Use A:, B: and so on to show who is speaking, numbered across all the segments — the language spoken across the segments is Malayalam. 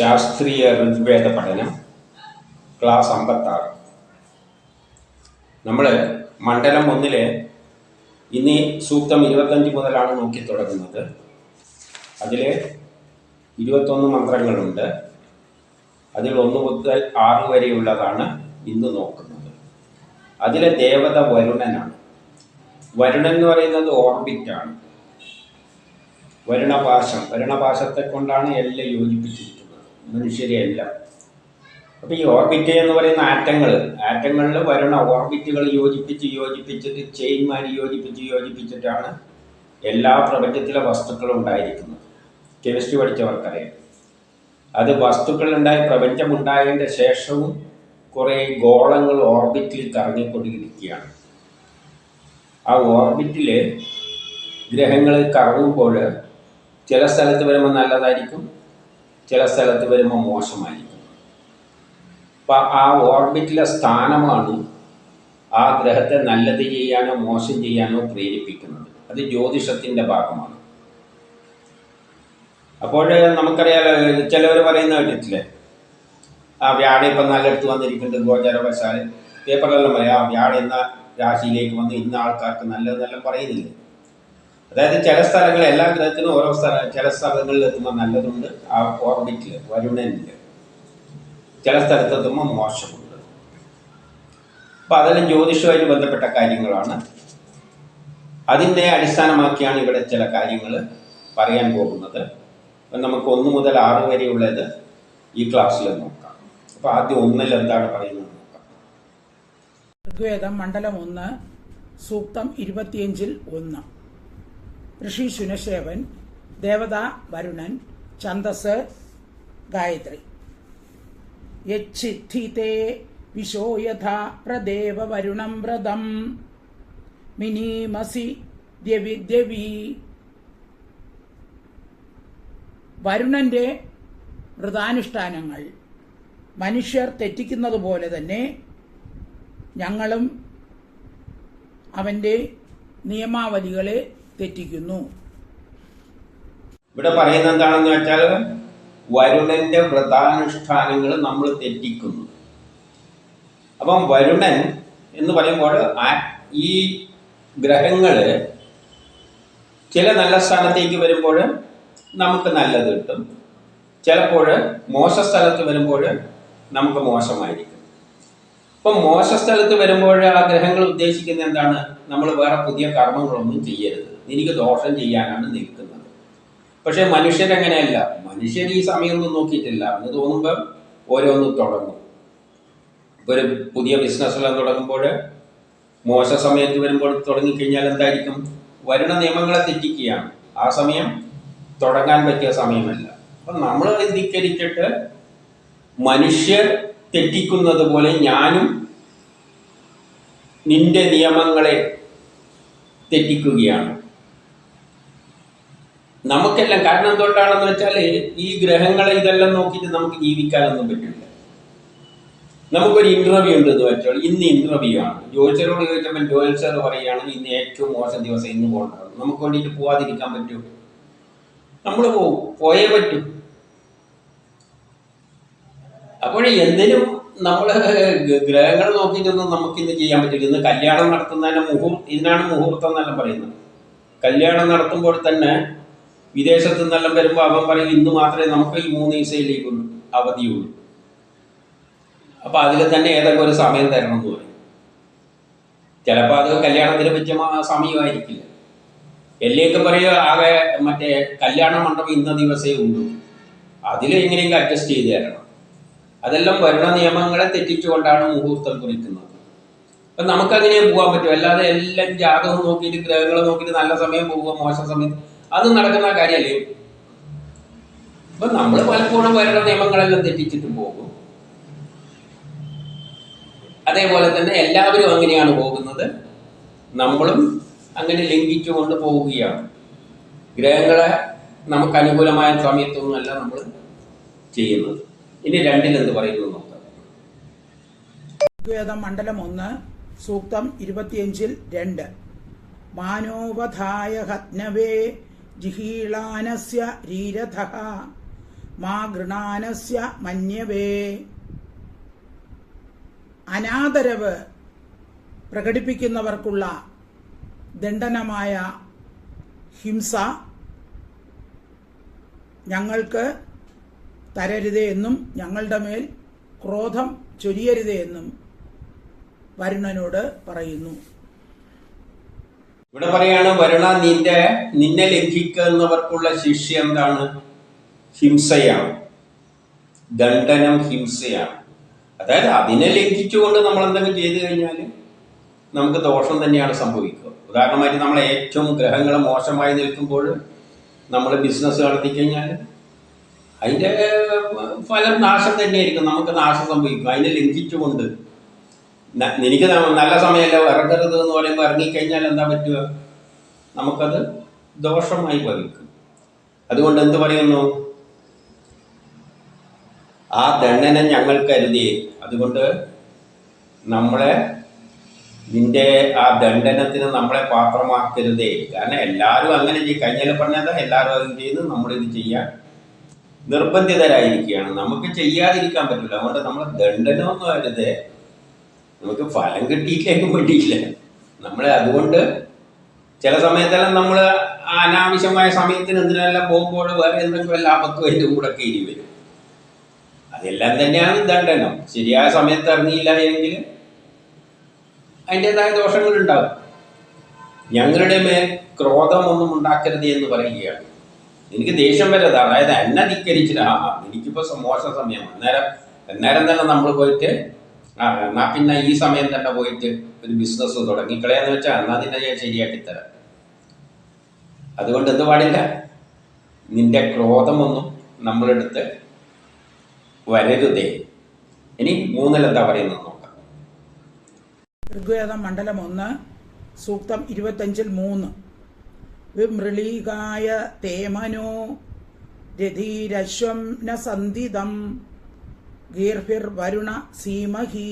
A: ശാസ്ത്രീയ ഋഗ്വേദ പഠനം ക്ലാസ് അമ്പത്താറ്. നമ്മൾ മണ്ഡലം ഒന്നിലെ ഇനി സൂക്തം ഇരുപത്തഞ്ച് മുതലാണ് നോക്കി തുടങ്ങുന്നത്. അതിൽ ഇരുപത്തൊന്ന് മന്ത്രങ്ങളുണ്ട്. അതിൽ ഒന്ന് മുതൽ ആറ് വരെയുള്ളതാണ് ഇന്ന് നോക്കുന്നത്. അതിലെ ദേവത വരുണനാണ്. വരുണൻ എന്ന് പറയുന്നത് ഓർബിറ്റാണ്. വരുണപാശം. വരുണപാശത്തെ കൊണ്ടാണ് എല്ലാം യോജിപ്പിച്ചിരിക്കുന്നത്. മനുഷ്യരെ എല്ലാം അപ്പോൾ ഈ ഓർബിറ്റ് എന്ന് പറയുന്ന ആറ്റങ്ങൾ ആറ്റങ്ങളിൽ വരുന്ന ഓർബിറ്റുകൾ യോജിപ്പിച്ച് യോജിപ്പിച്ചിട്ട് ചെയിൻമാര് യോജിപ്പിച്ച് യോജിപ്പിച്ചിട്ടാണ് എല്ലാ പ്രപഞ്ചത്തിലെ വസ്തുക്കളും ഉണ്ടായിരിക്കുന്നത്. കെമിസ്ട്രി പഠിച്ചവർക്കറിയാം. അത് വസ്തുക്കളുണ്ടായി പ്രപഞ്ചമുണ്ടായതിന്റെ ശേഷവും കുറേ ഗോളങ്ങൾ ഓർബിറ്റിൽ കറങ്ങിക്കൊണ്ടിരിക്കുകയാണ്. ആ ഓർബിറ്റിൽ ഗ്രഹങ്ങൾ കറങ്ങുമ്പോൾ ചില സ്ഥലത്ത് വരുമ്പോൾ നല്ലതായിരിക്കും ചില സ്ഥലത്ത് വരുമ്പോൾ മോശമായിരിക്കും. അപ്പം ആ ഓർബിറ്റിലെ സ്ഥാനമാണ് ആ ഗ്രഹത്തെ നല്ലത് ചെയ്യാനോ മോശം ചെയ്യാനോ പ്രേരിപ്പിക്കുന്നത്. അത് ജ്യോതിഷത്തിന്റെ ഭാഗമാണ്. അപ്പോൾ നമുക്കറിയാലോ ചിലവർ പറയുന്ന കേട്ടിട്ടില്ലേ? ആ വ്യാഴ ഇപ്പം നല്ലടുത്ത് വന്നിരിക്കുന്നുണ്ട് ഗോചരവശാൽ. പേപ്പറിലെല്ലാം പറയാം ആ വ്യാഴ എന്ന രാശിയിലേക്ക് വന്ന് ഇന്ന ആൾക്കാർക്ക് നല്ലതെന്നെല്ലാം പറയുന്നില്ലേ? അതായത് ചില സ്ഥലങ്ങൾ എല്ലാ ഗ്രഹത്തിനും ഓരോ സ്ഥല ചില സ്ഥലങ്ങളിൽ എത്തുമ്പോൾ നല്ലതുണ്ട്. ആ ഓർബിറ്റിൽ വരുണനിൽ ചില സ്ഥലത്ത് എത്തുമ്പോൾ മോശമുണ്ട്. അപ്പം അതെല്ലാം ജ്യോതിഷമായി ബന്ധപ്പെട്ട കാര്യങ്ങളാണ്. അതിനെ അടിസ്ഥാനമാക്കിയാണ് ഇവിടെ ചില കാര്യങ്ങൾ പറയാൻ പോകുന്നത്. അപ്പം നമുക്ക് ഒന്ന് മുതൽ ആറ് വരെയുള്ളത് ഈ ക്ലാസ്സിൽ നോക്കാം. അപ്പോൾ ആദ്യം ഒന്നിൽ എന്താണ് പറയുന്നത് നോക്കാം.
B: ഋഗ്വേദം മണ്ഡലം ഒന്ന് സൂക്തം ഇരുപത്തിയഞ്ചിൽ ഒന്ന്. ഋഷി സുനശേവൻ ദേവത വരുണൻ ഛന്ദസ് ഗായത്രി. യച്ഛിത്തേ വിശോ യഥാ പ്രദേവ വരുണം വ്രതം. മിനീമസി ദ്യവി ദ്യവി. വരുണന്റെ വ്രതാനുഷ്ഠാനങ്ങൾ മനുഷ്യർ തെറ്റിക്കുന്നത് പോലെ തന്നെ ഞങ്ങളും അവന്റെ നിയമാവലികളെ തെറ്റിക്കുന്നു.
A: ഇവിടെ പറയുന്നത് എന്താണെന്ന് വെച്ചാൽ വരുണന്റെ വ്രതാനുഷ്ഠാനങ്ങൾ നമ്മൾ തെറ്റിക്കുന്നു. അപ്പം വരുണൻ എന്ന് പറയുമ്പോൾ ഈ ഗ്രഹങ്ങൾ ചില നല്ല സ്ഥാനത്തേക്ക് വരുമ്പോൾ നമുക്ക് നല്ലത് കിട്ടും. ചിലപ്പോൾ മോശ സ്ഥലത്ത് വരുമ്പോൾ നമുക്ക് മോശമായിരിക്കും. ഇപ്പം മോശ സ്ഥലത്ത് വരുമ്പോൾ ആ ഗ്രഹങ്ങൾ ഉദ്ദേശിക്കുന്ന എന്താണ്? നമ്മൾ വേറെ പുതിയ കർമ്മങ്ങളൊന്നും ചെയ്യരുത്. എനിക്ക് ദോഷം ചെയ്യാനാണ് നിൽക്കുന്നത്. പക്ഷെ മനുഷ്യരങ്ങനെയല്ല മനുഷ്യൻ ഈ സമയമൊന്നും നോക്കിയിട്ടില്ല. എന്ന് തോന്നുമ്പോൾ ഓരോന്ന് തുടങ്ങും. ഇപ്പോൾ ഒരു പുതിയ ബിസിനസ്സെല്ലാം തുടങ്ങുമ്പോൾ മോശ സമയത്ത് വരുമ്പോൾ തുടങ്ങിക്കഴിഞ്ഞാൽ എന്തായിരിക്കും? വരുന്ന നിയമങ്ങളെ തെറ്റിക്കുകയാണ്. ആ സമയം തുടങ്ങാൻ പറ്റിയ സമയമല്ല. അപ്പം നമ്മൾ ധിക്കരിച്ചിട്ട് മനുഷ്യർ തെറ്റിക്കുന്നത് പോലെ ഞാനും നിന്റെ നിയമങ്ങളെ തെറ്റിക്കുകയാണ്. നമുക്കെല്ലാം കാരണം എന്തുകൊണ്ടാണെന്ന് വെച്ചാൽ ഈ ഗ്രഹങ്ങളെ ഇതെല്ലാം നോക്കിയിട്ട് നമുക്ക് ജീവിക്കാനൊന്നും പറ്റില്ല. നമുക്കൊരു ഇന്റർവ്യൂ ഉണ്ട് എന്ന് വെച്ചാൽ ഇന്ന് ഇന്റർവ്യൂ ആണ്. ജോലിച്ചരോട് ചോദിച്ചപ്പോൾ ജോലിച്ചർ പറയുകയാണ് ഇന്ന് ഏറ്റവും മോശം ദിവസം ഇന്ന് പോകേണ്ടത് നമുക്ക് വേണ്ടിയിട്ട് പോവാതിരിക്കാൻ പറ്റുമോ? നമ്മൾ പോവും. പോയേ പറ്റൂ. അപ്പോൾ എന്തിനും നമ്മൾ ഗ്രഹങ്ങൾ നോക്കിയിട്ടൊന്നും നമുക്ക് ഇന്ന് ചെയ്യാൻ പറ്റില്ല. ഇന്ന് കല്യാണം നടത്തുന്നതിന് മുഹൂർത്തം ഇതിനാണ് മുഹൂർത്തം എന്നെല്ലാം പറയുന്നത്. കല്യാണം നടത്തുമ്പോൾ തന്നെ വിദേശത്തു നിന്നെല്ലാം വരുമ്പോൾ അവൻ പറയും ഇന്ന് മാത്രമേ നമുക്ക് ഈ മൂന്ന് ദിവസയിലേക്കുള്ളൂ അവധിയുള്ളൂ. അപ്പൊ അതിൽ തന്നെ ഏതൊക്കെ ഒരു സമയം തരണം എന്ന് പറയും. ചിലപ്പോൾ അത് കല്യാണത്തിന് പറ്റിയ സമയമായിരിക്കില്ല. എല്ലേക്ക് പറയുക ആകെ മറ്റേ കല്യാണ മണ്ഡപം ഇന്ന ദിവസേ ഉള്ളൂ. അതിൽ എങ്ങനെയെങ്കിലും അഡ്ജസ്റ്റ് ചെയ്ത് തരണം. അതെല്ലാം വരുന്ന നിയമങ്ങളെ തെറ്റിച്ചുകൊണ്ടാണ് മുഹൂർത്തം കുറിക്കുന്നത്. അപ്പം നമുക്കങ്ങനെ പോകാൻ പറ്റും. അല്ലാതെ എല്ലാം ജാതകം നോക്കിയിട്ട് ഗ്രഹങ്ങൾ നോക്കിയിട്ട് നല്ല സമയം പോവുക മോശം സമയം അത് നടക്കുന്ന കാര്യമല്ലേ അപ്പൊ നമ്മൾ പലപ്പോഴും വരുന്ന നിയമങ്ങളെല്ലാം തെറ്റിച്ചിട്ട് പോകും. അതേപോലെ തന്നെ എല്ലാവരും അങ്ങനെയാണ് പോകുന്നത്. നമ്മളും അങ്ങനെ ലംഘിച്ചുകൊണ്ട് പോവുകയാണ്. ഗ്രഹങ്ങളെ നമുക്ക് അനുകൂലമായ സമയത്തൊന്നുമല്ല നമ്മൾ ചെയ്യുന്നത്. ഇനി രണ്ടിലെന്ത് പറയുന്നു നോക്കാം.
B: ഋഗ്വേദം മണ്ഡലം ഒന്ന് സൂക്തം ഇരുപത്തിയഞ്ചിൽ രണ്ട്. മാനോപധായ ഹത്നവേ ജിഹീളാനസ്യ രീരഥ മാ ഗൃണാനസ്യ മന്യവേ. അനാദരവ് പ്രകടിപ്പിക്കുന്നവർക്കുള്ള ദണ്ഡനമായ ഹിംസ ഞങ്ങൾക്ക് തരരുതേ എന്നും ഞങ്ങളുടെ മേൽ ക്രോധം ചൊരിയരുതേ എന്നും വരുണനോട് പറയുന്നു.
A: ഇവിടെ പറയാണ് വരുണ നിന്റെ നിന്നെ ലംഘിക്കുന്നവർക്കുള്ള ശിക്ഷ എന്താണ്? ഹിംസയാണ്. ദണ്ഡനം ഹിംസയാണ്. അതായത് അതിനെ ലംഘിച്ചുകൊണ്ട് നമ്മൾ എന്തെങ്കിലും ചെയ്തു കഴിഞ്ഞാൽ നമുക്ക് ദോഷം തന്നെയാണ് സംഭവിക്കുക. ഉദാഹരണമായിട്ട് നമ്മൾ ഏറ്റവും ഗ്രഹങ്ങൾ മോശമായി നിൽക്കുമ്പോൾ നമ്മൾ ബിസിനസ് നടത്തിക്കഴിഞ്ഞാൽ അതിന്റെ ഫലം നാശം തന്നെയായിരിക്കും. നമുക്ക് നാശം സംഭവിക്കും. അതിനെ ലംഘിച്ചുകൊണ്ട് എനിക്ക് നല്ല സമയമല്ല ഇറങ്ങരുത് എന്ന് പറയുമ്പോൾ ഇറങ്ങിക്കഴിഞ്ഞാൽ എന്താ പറ്റുക? നമുക്കത് ദോഷമായി ഭവിക്കും. അതുകൊണ്ട് എന്ത് പറയുന്നു? ആ ദണ്ഡനം ഞങ്ങൾ കരുതി. അതുകൊണ്ട് നമ്മളെ നിന്റെ ആ ദണ്ഡനത്തിന് നമ്മളെ പാത്രമാക്കരുതേ. കാരണം എല്ലാവരും അങ്ങനെ ചെയ്യും കഴിഞ്ഞാൽ പറഞ്ഞത് എല്ലാവരും അത് ചെയ്ത് നമ്മളിത് ചെയ്യാൻ നിർബന്ധിതരായിരിക്കുകയാണ്. നമുക്ക് ചെയ്യാതിരിക്കാൻ പറ്റില്ല അതുകൊണ്ട് നമ്മൾ ദണ്ഡനമൊന്നും അരുതേ. നമുക്ക് ഫലം കിട്ടിയില്ലേക്കും വേണ്ടിയില്ല നമ്മൾ അതുകൊണ്ട് ചില സമയത്തെല്ലാം നമ്മൾ അനാവശ്യമായ സമയത്തിന് എന്തിനെല്ലാം പോകുമ്പോൾ വേറെ എന്തെങ്കിലും എല്ലാ ആപത്തും അതിന്റെ കൂടെ കയറി വരും. അതെല്ലാം തന്നെയാണ് ദണ്ഡനം ശരിയായ സമയത്ത് ഇറങ്ങിയില്ല എങ്കിൽ അതിന്റെതായ ദോഷങ്ങളുണ്ടാകും ഞങ്ങളുടെ മേൽ ക്രോധമൊന്നും ഉണ്ടാക്കരുത് എന്ന് പറയുകയാണ്. എനിക്ക് ദേഷ്യം വരരുത്. അതായത് എന്നെ ധിക്കരിച്ചിട്ട് ആ ആ, എനിക്കിപ്പോ മോശം സമയം. അന്നേരം അന്നേരം തന്നെ നമ്മൾ പോയിട്ട് എന്നാ പിന്നെ ഈ സമയം തന്നെ പോയിട്ട് ഒരു ബിസിനസ് തുടങ്ങിക്കളയാന്ന് വെച്ചാൽ എന്നാ നിന്നെ ഞാൻ ശരിയാക്കി തരാം. അതുകൊണ്ട് എന്ത് പാടില്ല. നിന്റെ ക്രോധമൊന്നും നമ്മളെടുത്ത് വരരുതേ. ഇനി മൂന്നിൽ എന്താ പറയുന്നത് നോക്കാം.
B: ഋഗ്വേദം മണ്ഡലം ഒന്ന് സൂക്തം ഇരുപത്തഞ്ചിൽ മൂന്ന്. വിമൃളീകായ തേമനോ രഥീരശ്വം ന സന്ധിതം ഗീർഭിർ വരുണ സീമഹി.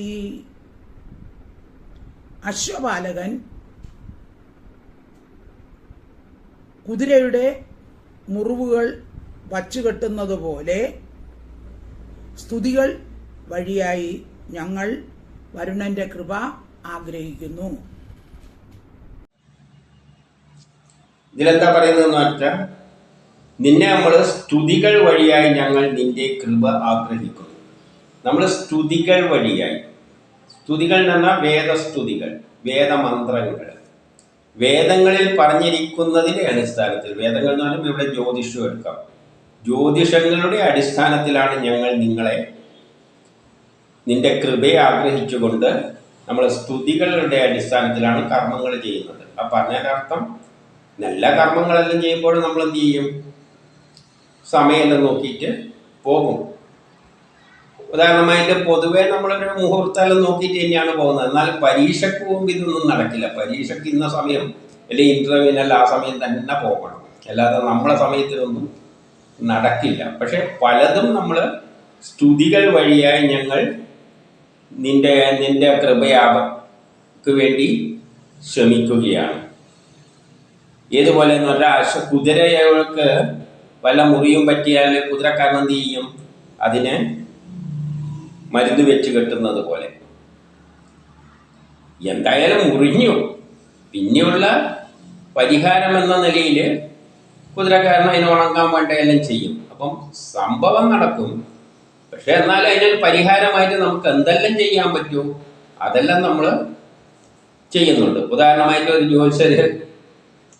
B: അശ്വപാലകൻ കുതിരയുടെ മുറിവുകൾ വച്ചുകെട്ടുന്നത് പോലെ സ്തുതികൾ വഴിയായി ഞങ്ങൾ വരുണന്റെ കൃപ ആഗ്രഹിക്കുന്നു.
A: ഇതിലെന്താ പറയുന്നതെന്ന് വെച്ചാൽ നിന്നെ നമ്മൾ സ്തുതികൾ വഴിയായി ഞങ്ങൾ നിന്റെ കൃപ ആഗ്രഹിക്കുന്നു. നമ്മൾ സ്തുതികൾ വഴിയായി. സ്തുതികൾ എന്ന് പറഞ്ഞാൽ വേദസ്തുതികൾ വേദമന്ത്രങ്ങൾ. വേദങ്ങളിൽ പറഞ്ഞിരിക്കുന്നതിന്റെ അടിസ്ഥാനത്തിൽ വേദങ്ങൾ എന്ന് പറയുമ്പോൾ ഇവിടെ ജ്യോതിഷം എടുക്കാം. ജ്യോതിഷങ്ങളുടെ അടിസ്ഥാനത്തിലാണ് ഞങ്ങൾ നിങ്ങളെ നിന്റെ കൃപയെ ആഗ്രഹിച്ചുകൊണ്ട് നമ്മൾ സ്തുതികളുടെ അടിസ്ഥാനത്തിലാണ് കർമ്മങ്ങൾ ചെയ്യുന്നത്. ആ പറഞ്ഞതിനർത്ഥം നല്ല കർമ്മങ്ങളെല്ലാം ചെയ്യുമ്പോൾ നമ്മൾ എന്ത് ചെയ്യും? സമയമെല്ലാം നോക്കിയിട്ട് പോകും. ഉദാഹരണമായിട്ട് പൊതുവേ നമ്മളൊരു മുഹൂർത്തം നോക്കിയിട്ട് തന്നെയാണ് പോകുന്നത്. എന്നാൽ പരീക്ഷയ്ക്ക് പോകുമ്പോൾ ഇതൊന്നും നടക്കില്ല. പരീക്ഷയ്ക്ക് ഇന്ന സമയം അല്ലെങ്കിൽ ഇന്റർവ്യൂവിനല്ല ആ സമയം തന്നെ പോകണം. അല്ലാതെ നമ്മളെ സമയത്തിനൊന്നും നടക്കില്ല. പക്ഷെ പലതും നമ്മൾ സ്തുതികൾ വഴിയായി ഞങ്ങൾ നിന്റെ നിന്റെ കൃപയാപക്ക് വേണ്ടി ശ്രമിക്കുകയാണ്. ഏതുപോലെ പറഞ്ഞാൽ അശ്വ കുതിരകൾക്ക് വല്ല മുറിയും പറ്റിയാൽ കുതിരക്കാരൻ എന്ത് ചെയ്യും? അതിന് മരുന്ന് വെച്ച് കെട്ടുന്നത് പോലെ. എന്തായാലും മുറിഞ്ഞു. പിന്നെയുള്ള പരിഹാരം എന്ന നിലയിൽ കുതിരക്കാരൻ അതിന് ഉണങ്ങാൻ വേണ്ട എല്ലാം ചെയ്യും. അപ്പം സംഭവം നടക്കും. പക്ഷെ എന്നാൽ അതിനൊരു പരിഹാരമായിട്ട് നമുക്ക് എന്തെല്ലാം ചെയ്യാൻ പറ്റുമോ അതെല്ലാം നമ്മൾ ചെയ്യുന്നുണ്ട്. ഉദാഹരണമായിട്ട് ഒരു ജ്യോത്സ്യര്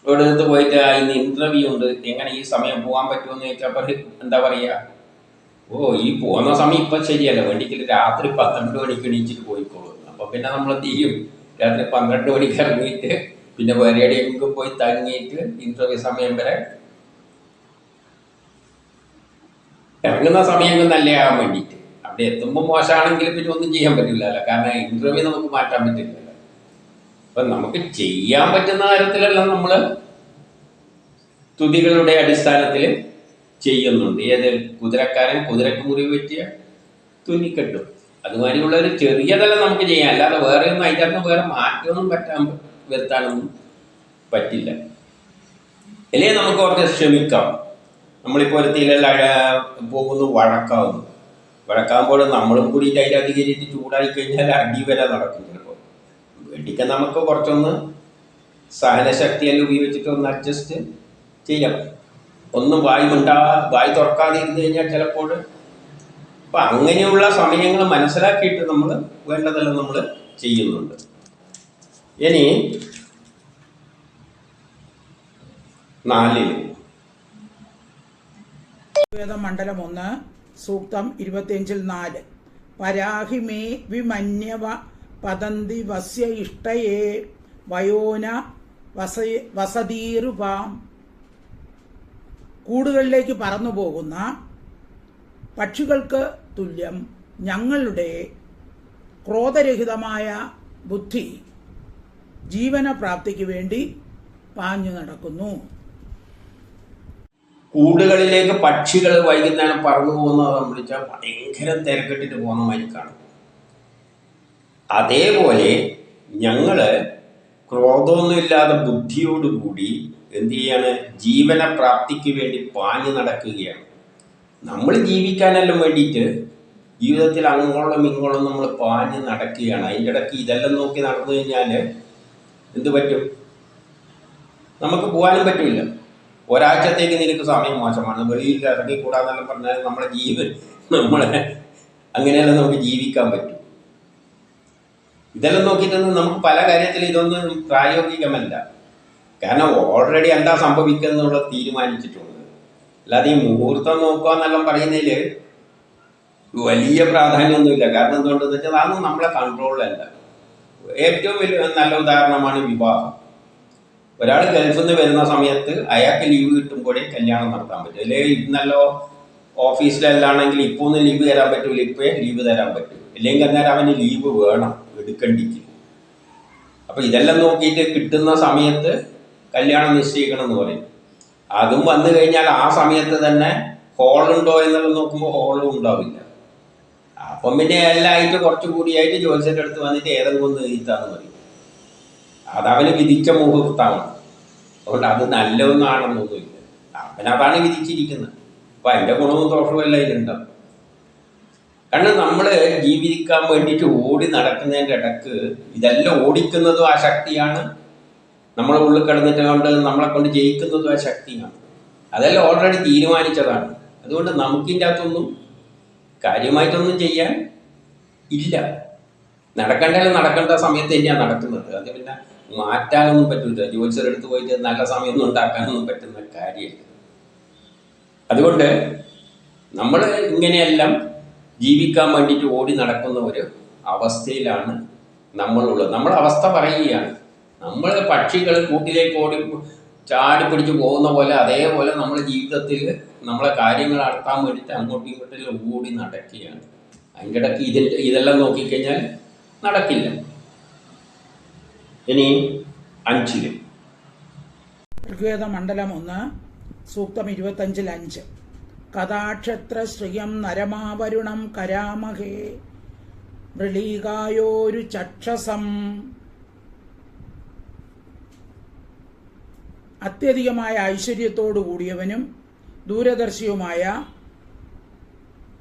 A: ഇവിടെ അടുത്ത് പോയിട്ട് "ആ, ഇന്ന് ഇന്റർവ്യൂ ഉണ്ട്. എങ്ങനെ ഈ സമയം പോകാൻ പറ്റുമെന്ന് ചോദിച്ചാൽ എന്താ പറയുക ഓ ഈ പോകുന്ന സമയം ഇപ്പം ശരിയല്ല. വേണ്ടിക്കില്ല രാത്രി പന്ത്രണ്ട് മണിക്ക് എണീച്ചിട്ട് പോയിക്കോളൂ. അപ്പൊ പിന്നെ നമ്മൾ എന്ത് ചെയ്യും രാത്രി പന്ത്രണ്ട് മണിക്ക് ഇറങ്ങിയിട്ട് പിന്നെ വേറെ എവിടെയെങ്കിലും പോയി തങ്ങിയിട്ട് ഇന്റർവ്യൂ സമയം വരെ ഇറങ്ങുന്ന സമയം നല്ലയാകാൻ വേണ്ടിയിട്ട്. അവിടെ എത്തുമ്പോൾ മോശമാണെങ്കിൽ പിന്നെ ഒന്നും ചെയ്യാൻ പറ്റില്ലല്ലോ കാരണം ഇന്റർവ്യൂ നമുക്ക് മാറ്റാൻ പറ്റില്ലല്ലോ. അപ്പൊ നമുക്ക് ചെയ്യാൻ പറ്റുന്ന തരത്തിലല്ല നമ്മൾ തുതികളുടെ അടിസ്ഥാനത്തിൽ ചെയ്യുന്നുണ്ട്. ഏത് കുതിരക്കാരൻ കുതിരക്ക് മുറിവ് പറ്റിയ തുന്നിക്കെട്ടും. അതുമാതിരിയുള്ള ഒരു ചെറിയ തല നമുക്ക് ചെയ്യാം അല്ലാതെ വേറെ ഒന്നും അതിനകത്ത് വേറെ മാറ്റമൊന്നും പറ്റാൻ വരുത്താനൊന്നും പറ്റില്ല. അല്ലേ നമുക്ക് കുറച്ച് ശ്രമിക്കാം. നമ്മളിപ്പോൾ ഒരു തീരല്ല പോകുന്നു വഴക്കാവുന്നു. വഴക്കാകുമ്പോൾ നമ്മളും കൂടി അതിനകത്ത് കയറിയിട്ട് ചൂടായി കഴിഞ്ഞാൽ അടി വരെ നടക്കും ചിലപ്പോൾ. വേണ്ടിക്കാൻ നമുക്ക് കുറച്ചൊന്ന് സഹനശക്തിയെല്ലാം ഉപയോഗിച്ചിട്ട് ഒന്ന് അഡ്ജസ്റ്റ് ചെയ്യാം. ഒന്നും വായി മിണ്ടാ വായി തുറക്കാതെ ഇരുന്ന് കഴിഞ്ഞാൽ ചിലപ്പോൾ അപ്പം അങ്ങനെയുള്ള സമയങ്ങൾ മനസ്സിലാക്കിയിട്ട് നമ്മൾ വേണ്ടതെല്ലാം നമ്മൾ ചെയ്യുന്നുണ്ട്. ഇനി നാലിൽ
B: മണ്ഡലം ഒന്ന് സൂക്തം ഇരുപത്തിയഞ്ചിൽ നാല്. പരാഹിമേ വിമന്യവ പതന്തി വസ്യ ഇഷ്ടയേ വയോന വസ വസതീറുപാം കൂടുകളിലേക്ക് പറന്നു പോകുന്ന പക്ഷികൾക്ക് തുല്യം ഞങ്ങളുടെ ക്രോധരഹിതമായ ബുദ്ധി ജീവനപ്രാപ്തിക്ക് വേണ്ടി പാഞ്ഞു നടക്കുന്നു.
A: കൂടുകളിലേക്ക് പക്ഷികൾ വൈകുന്നേരം പറന്നു പോകുന്നത് സംബന്ധിച്ചാൽ ഭയങ്കര തിരക്കിട്ടിട്ട് പോകുന്ന മാതിരി കാണും. അതേപോലെ ഞങ്ങൾ ക്രോധമൊന്നുമില്ലാതെ ബുദ്ധിയോടുകൂടി എന്ത് ചെയ്യാണ്? ജീവന പ്രാപ്തിക്ക് വേണ്ടി പാഞ്ഞു നടക്കുകയാണ്. നമ്മൾ ജീവിക്കാനെല്ലാം വേണ്ടിയിട്ട് ജീവിതത്തിൽ അങ്ങോളം ഇങ്ങോളം നമ്മൾ പാഞ്ഞ് നടക്കുകയാണ്. അതിന്റെ ഇടയ്ക്ക് ഇതെല്ലാം നോക്കി നടന്നു കഴിഞ്ഞാൽ എന്ത് പറ്റും? നമുക്ക് പോകാനും പറ്റില്ല. ഒരാഴ്ചത്തേക്ക് നിനക്ക് സമയം മോശമാണ്. വെളിയിൽ ഇറങ്ങിക്കൂടാന്നെല്ലാം പറഞ്ഞാൽ നമ്മുടെ ജീവൻ നമ്മളെ അങ്ങനെയല്ല നമുക്ക് ജീവിക്കാൻ പറ്റും. ഇതെല്ലാം നോക്കിയിട്ടൊന്നും നമുക്ക് പല കാര്യത്തിൽ ഇതൊന്നും പ്രായോഗികമല്ല. കാരണം ഓൾറെഡി എന്താ സംഭവിക്കുന്നുള്ള തീരുമാനിച്ചിട്ടുണ്ട്. അല്ലാതെ ഈ മുഹൂർത്തം നോക്കുക എന്നെല്ലാം പറയുന്നതിൽ വലിയ പ്രാധാന്യമൊന്നുമില്ല. കാരണം എന്തുകൊണ്ടെന്ന് വെച്ചാൽ അതൊന്നും നമ്മളെ കൺട്രോളിലല്ല ഏറ്റവും വലിയ നല്ല ഉദാഹരണമാണ് വിവാഹം. ഒരാൾ ഗൾഫിൽ നിന്ന് വരുന്ന സമയത്ത് അയാൾക്ക് ലീവ് കിട്ടുമ്പോഴേ കല്യാണം നടത്താൻ പറ്റും. അല്ലെങ്കിൽ ഇന്നല്ലോ ഓഫീസിലല്ലാണെങ്കിൽ ഇപ്പോൾ ഒന്നും ലീവ് തരാൻ പറ്റൂല. ഇപ്പോഴേ ലീവ് തരാൻ പറ്റും. ഇല്ലെങ്കിൽ അന്നേരം അവന് ലീവ് വേണം എടുക്കേണ്ടിക്ക് അപ്പൊ ഇതെല്ലാം നോക്കിയിട്ട് കിട്ടുന്ന സമയത്ത് കല്യാണം നിശ്ചയിക്കണം എന്ന് പറയും. അതും വന്നു കഴിഞ്ഞാൽ ആ സമയത്ത് തന്നെ ഹോളുണ്ടോ എന്നുള്ളത് നോക്കുമ്പോൾ ഹോളും ഉണ്ടാവില്ല. അപ്പം പിന്നെ എല്ലാം ആയിട്ട് കുറച്ചു കൂടിയായിട്ട് ജോത്സ്യന്റെ അടുത്ത് വന്നിട്ട് ഏതെങ്കിലും ഒന്ന് നീത്താന്ന് പറയും. അതവന് വിധിച്ച മുഹൂർത്താണ് അതുകൊണ്ട് അത് നല്ലതൊന്നാണെന്നൊന്നുമില്ല. അവനതാണ് വിധിച്ചിരിക്കുന്നത്. അപ്പൊ അതിന്റെ ഗുണവും ദോഷവും എല്ലാം ഇതിലുണ്ടാവും. കാരണം നമ്മൾ ജീവിക്കാൻ വേണ്ടിയിട്ട് ഓടി നടക്കുന്നതിന്റെ ഇടയ്ക്ക് ഇതെല്ലാം ഓടിക്കുന്നതും ആ ശക്തിയാണ് നമ്മളെ ഉള്ളിൽ കിടന്നിട്ട് കൊണ്ട് നമ്മളെ കൊണ്ട് ജയിക്കുന്നതും ആ ശക്തിയാണ്. അതെല്ലാം ഓൾറെഡി തീരുമാനിച്ചതാണ്. അതുകൊണ്ട് നമുക്കിന്റെ അകത്തൊന്നും കാര്യമായിട്ടൊന്നും ചെയ്യാൻ ഇല്ല. നടക്കേണ്ടതിൽ നടക്കേണ്ട സമയത്ത് തന്നെയാണ് നടക്കുന്നത്. അത് പിന്നെ മാറ്റാനൊന്നും പറ്റില്ല ജോലിസർ അടുത്ത് പോയിട്ട് നല്ല സമയമൊന്നും ഉണ്ടാക്കാനൊന്നും പറ്റുന്ന കാര്യമില്ല. അതുകൊണ്ട് നമ്മൾ ഇങ്ങനെയെല്ലാം ജീവിക്കാൻ വേണ്ടിയിട്ട് ഓടി നടക്കുന്ന ഒരു അവസ്ഥയിലാണ് നമ്മളുള്ളത്. നമ്മൾ അവസ്ഥ പറയുകയാണ്. നമ്മൾ പക്ഷികൾ കൂട്ടിലേക്ക് ഓടി ചാടി പിടിച്ച് പോകുന്ന പോലെ അതേപോലെ നമ്മുടെ ജീവിതത്തിൽ നമ്മളെ കാര്യങ്ങൾ നടത്താൻ വേണ്ടിയിട്ട് അങ്ങോട്ടും ഇങ്ങോട്ടും ഓടി നടക്കുകയാണ്. അതിന്റെ ഇടയ്ക്ക് ഇതിന്റെ ഇതെല്ലാം നോക്കിക്കഴിഞ്ഞാൽ നടക്കില്ല. ഇനി അഞ്ചിൽ.
B: ഋഗ്വേദ മണ്ഡലം ഒന്ന് സൂക്തം ഇരുപത്തഞ്ചിൽ അഞ്ച്. കഥാക്ഷത്ര ശ്രിയം നരമാവരുണം കരാമഹേ. മൃളീകായോരു ചക്ഷസം. അത്യധികമായ ഐശ്വര്യത്തോടു കൂടിയവനും ദൂരദർശിയുമായ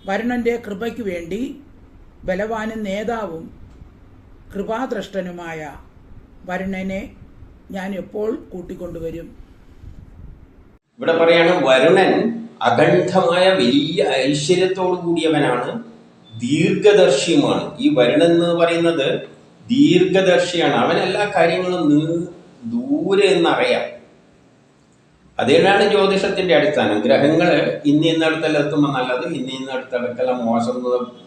B: വരുണന്റെ കൃപയ്ക്ക് വേണ്ടി ബലവാനും നേതാവും കൃപാദ്രഷ്ടനുമായ വരുണനെ ഞാൻ എപ്പോൾ കൂട്ടിക്കൊണ്ടുവരും?
A: ഇവിടെ പറയാണ് വരുണൻ അഖണ്ഡമായ വലിയ ഐശ്വര്യത്തോടു കൂടിയവനാണ് ദീർഘദർശിയുമാണ്. ഈ വരുണൻ എന്ന് പറയുന്നത് ദീർഘദർശിയാണ്. അവൻ എല്ലാ കാര്യങ്ങളും ദൂരെ എന്നറിയാം. അതിനാണ് ജ്യോതിഷത്തിന്റെ അടിസ്ഥാനം. ഗ്രഹങ്ങൾ ഇന്ന ഇന്നടത്തെല്ലാം എത്തുമ്പോൾ നല്ലത്. ഇന്ന ഇന്നടത്തെല്ലാം മോശം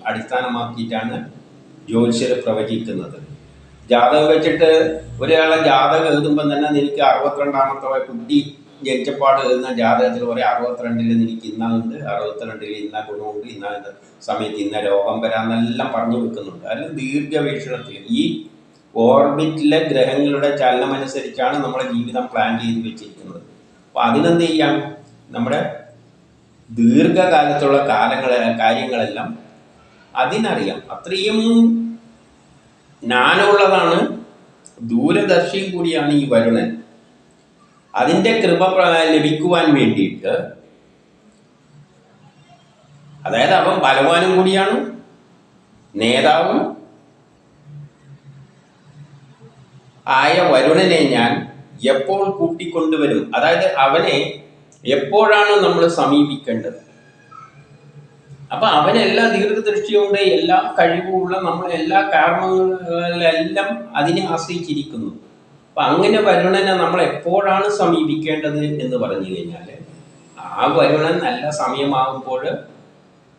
A: അടിസ്ഥാനമാക്കിയിട്ടാണ് ജ്യോതിഷർ പ്രവചിക്കുന്നത്. ജാതകം വെച്ചിട്ട് ഒരാളെ ജാതകം എഴുതുമ്പോൾ തന്നെ നിനക്ക് അറുപത്തിരണ്ടാമത്തെ കുട്ടി ജനിച്ചപ്പാട് എഴുതുന്ന ജാതകത്തിൽ പറയും അറുപത്തിരണ്ടിൽ നിനക്ക് ഇന്നുണ്ട് അറുപത്തിരണ്ടിൽ ഇന്ന ഗുണമുണ്ട് ഇന്ന സമയത്ത് ഇന്ന രോഗം വരാമെന്നെല്ലാം പറഞ്ഞു വെക്കുന്നുണ്ട്. അതിൽ ദീർഘവീക്ഷണത്തിൽ ഈ ഓർബിറ്റിലെ ഗ്രഹങ്ങളുടെ ചലനമനുസരിച്ചാണ് നമ്മുടെ ജീവിതം പ്ലാൻ ചെയ്ത് വെച്ചിരിക്കുന്നത്. അപ്പോൾ അതിനെന്ത് ചെയ്യാം? നമ്മുടെ ദീർഘകാലത്തുള്ള കാലങ്ങൾ കാര്യങ്ങളെല്ലാം അതിനറിയാം. അത്രയും ജ്ഞാനമുള്ളതാണ് ദൂരദർശിയും കൂടിയാണ് ഈ വരുണൻ. അതിന്റെ കൃപ ലഭിക്കുവാൻ വേണ്ടിയിട്ട് അതായത് അവൻ ബലവാനും കൂടിയാണ് നേതാവും ആയ വരുണനെ ഞാൻ എപ്പോൾ കൂട്ടിക്കൊണ്ടുവരും? അതായത് അവനെ എപ്പോഴാണ് നമ്മൾ സമീപിക്കേണ്ടത്? അപ്പൊ അവനെല്ലാ ദീർഘദൃഷ്ടിയോടെ എല്ലാ കഴിവുമുള്ള നമ്മൾ എല്ലാ കാരണങ്ങളിലെല്ലാം അതിനെ ആശ്രയിച്ചിരിക്കുന്നു. അപ്പൊ അങ്ങനെ വരുണനെ നമ്മൾ എപ്പോഴാണ് സമീപിക്കേണ്ടത് എന്ന് പറഞ്ഞു കഴിഞ്ഞാൽ ആ വരുണൻ നല്ല സമയമാകുമ്പോൾ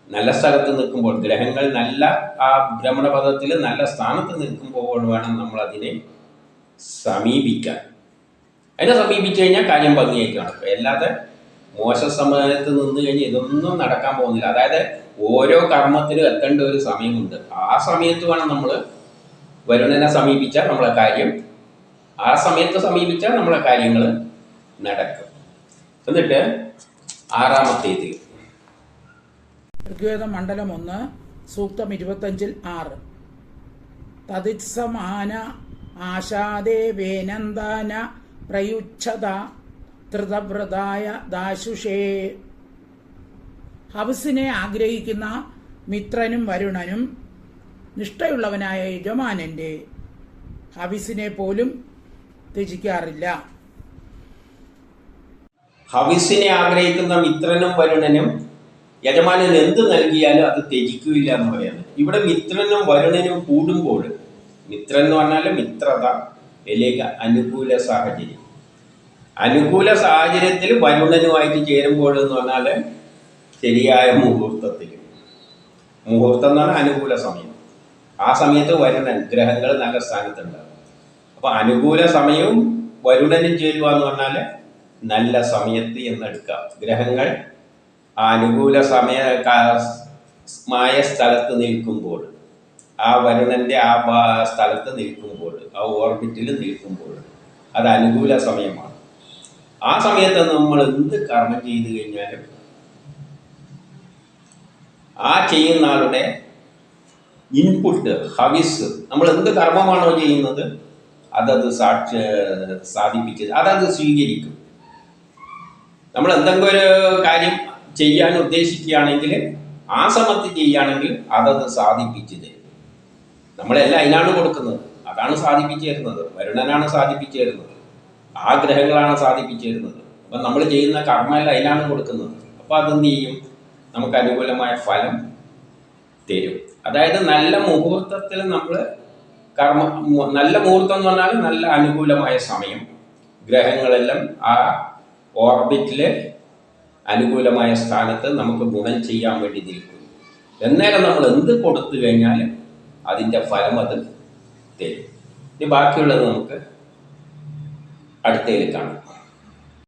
A: നല്ല സ്ഥലത്ത് നിൽക്കുമ്പോൾ ഗ്രഹങ്ങൾ നല്ല ആ ഭ്രമണപഥത്തിൽ നല്ല സ്ഥാനത്ത് നിൽക്കുമ്പോൾ വേണം നമ്മൾ അതിനെ സമീപിക്കാൻ. അതിനെ സമീപിച്ചു കഴിഞ്ഞാൽ കാര്യം ഭംഗിയായിട്ട് നടക്കും അല്ലാതെ മോശ സമയത്ത് നിന്ന് കഴിഞ്ഞാൽ ഇതൊന്നും നടക്കാൻ പോകുന്നില്ല. അതായത് ഓരോ കർമ്മത്തിലും എത്തേണ്ട ഒരു സമയമുണ്ട്. ആ സമയത്ത് വേണം നമ്മൾ വരുണനെ സമീപിച്ചാൽ നമ്മളെ കാര്യം ആ സമയത്ത് സമീപിച്ചാൽ നമ്മളെ കാര്യങ്ങൾ നടക്കും. എന്നിട്ട് ആറാമത്തേത്.
B: ഋഗ്വേദ മണ്ഡലം ഒന്ന് സൂക്തം ഇരുപത്തഞ്ചിൽ ആറ്. തതിസമാന ആശാദേ വേനന്ദാന പ്രയുച്ഛത ധൃതവ്രതായ ദാശുഷേ. ഹവസിനെ ആഗ്രഹിക്കുന്ന മിത്രനും വരുണനും നിഷ്ഠയുള്ളവനായ യജമാനന്റെ ഹവിസിനെ പോലും ത്യജിക്കാറില്ല.
A: ഹവിസിനെ ആഗ്രഹിക്കുന്ന മിത്രനും വരുണനും യജമാനൻ എന്ത് നൽകിയാലും അത് ത്യജിക്കുകയില്ല എന്ന് പറയുന്നത്. ഇവിടെ മിത്രനും വരുണനും കൂടുമ്പോൾ മിത്രൻ എന്ന് പറഞ്ഞാൽ മിത്രത അല്ലെങ്കിൽ അനുകൂല സാഹചര്യം. അനുകൂല സാഹചര്യത്തിൽ വരുണനുമായിട്ട് ചേരുമ്പോൾ എന്ന് പറഞ്ഞാൽ ശരിയായ മുഹൂർത്തത്തിൽ. മുഹൂർത്തം എന്ന് പറഞ്ഞാൽ അനുകൂല സമയം. ആ സമയത്ത് വരുണൻ ഗ്രഹങ്ങൾ നല്ല സ്ഥാനത്തുണ്ടാകും. അപ്പൊ അനുകൂല സമയവും വരുണനും ചേരുക എന്ന് പറഞ്ഞാൽ നല്ല സമയത്ത് എന്നെടുക്കാം ഗ്രഹങ്ങൾ അനുകൂല സമയ മായ സ്ഥലത്ത് നിൽക്കുമ്പോൾ. ആ വരുണന്റെ ആ സ്ഥലത്ത് നിൽക്കുമ്പോൾ ആ ഓർബിറ്റിൽ നിൽക്കുമ്പോൾ അത് അനുകൂല സമയമാണ്. ആ സമയത്ത് നമ്മൾ എന്ത് കർമ്മം ചെയ്തു കഴിഞ്ഞാലും ആ ചെയ്യുന്ന ആളുടെ ഇൻപുട്ട് ഹവിസ് നമ്മൾ എന്ത് കർമ്മമാണോ ചെയ്യുന്നത് അതത് സാക്ഷി സാധിപ്പിച്ചത് അതത് സ്വീകരിക്കും. നമ്മൾ എന്തെങ്കിലും ഒരു കാര്യം ചെയ്യാൻ ഉദ്ദേശിക്കുകയാണെങ്കിൽ ആ സമയത്ത് ചെയ്യുകയാണെങ്കിൽ അതത് സാധിപ്പിച്ചു തരും. നമ്മളെല്ലാം അതിനാണ് കൊടുക്കുന്നത്. അതാണ് സാധിപ്പിച്ചു തരുന്നത് വരുണനാണ് സാധിപ്പിച്ചു തരുന്നത് ആ ഗ്രഹങ്ങളാണ് സാധിപ്പിച്ചു തരുന്നത് അപ്പം നമ്മൾ ചെയ്യുന്ന കർമ്മമെല്ലാം അതിനാണ് കൊടുക്കുന്നത്. അപ്പോൾ അതെന്ത് ചെയ്യും? നമുക്ക് അനുകൂലമായ ഫലം തരും. അതായത് നല്ല മുഹൂർത്തത്തിൽ നമ്മൾ കർമ്മ നല്ല മുഹൂർത്തം എന്ന് പറഞ്ഞാൽ നല്ല അനുകൂലമായ സമയം. ഗ്രഹങ്ങളെല്ലാം ആ ഓർബിറ്റിലെ അനുകൂലമായ സ്ഥാനത്ത് നമുക്ക് ഗുണം ചെയ്യാൻ വേണ്ടി നിൽക്കും. എന്നേരം നമ്മൾ എന്ത് കൊടുത്തു കഴിഞ്ഞാലും അതിന്റെ ഫലം അത് തരും. ഇനി ബാക്കിയുള്ളത് നമുക്ക് അടുത്തതിൽ കാണാം.